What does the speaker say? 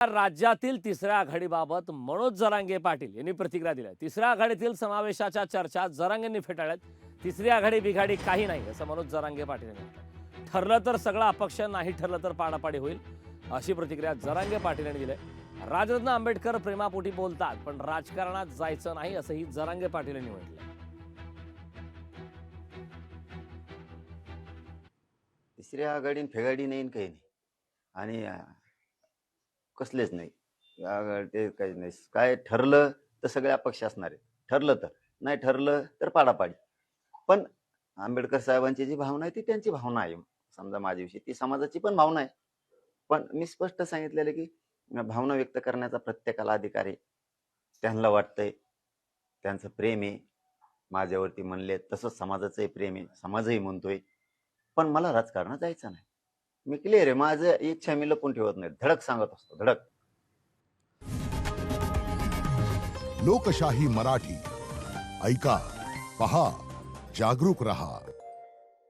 राज्यातील तिसऱ्या आघाडीबाबत मनोज जरांगे पाटील यांनी प्रतिक्रिया दिल्या. तिसऱ्या आघाडीतील समावेशाच्या चर्चा जरांगेंनी फेटाळल्यात. तिसरी आघाडी बिघाडी काही नाही असं मनोज जरांगे पाटील यांनी ठरलं तर सगळं अपक्ष नाही ठरलं तर पाडापाडी होईल अशी प्रतिक्रिया जरांगे पाटील यांनी दिली राजरत्न आंबेडकर प्रेमापोटी बोलतात पण राजकारणात जायचं नाही असंही जरांगे पाटील यांनी म्हटलं तिसरी आघाडीन फेगाडी नाही काही नाही. आणि कसलेच नाही. आघाडी ते काही नाही. काय ठरलं तर सगळे अपक्ष असणार आहे ठरलं तर. नाही ठरलं तर पाडापाडी. पण आंबेडकर साहेबांची जी भावना आहे ती त्यांची भावना आहे. समजा माझ्याविषयी ती समाजाची पण भावना आहे. पण मी स्पष्ट सांगितलेलं की भावना व्यक्त करण्याचा प्रत्येकाला अधिकार आहे. त्यांना वाटतंय. त्यांचं प्रेम आहे. माझ्यावरती म्हणले तसंच समाजाचंही प्रेम आहे. समाजही म्हणतोय. पण मला राजकारणात जायचं नाही. मी क्लिअर आहे. माझं इच्छा मी लपून ठेवत नाही धडक सांगत असतो. धडक. लोकशाही मराठी. ऐका. पहा. जागरूक रहा.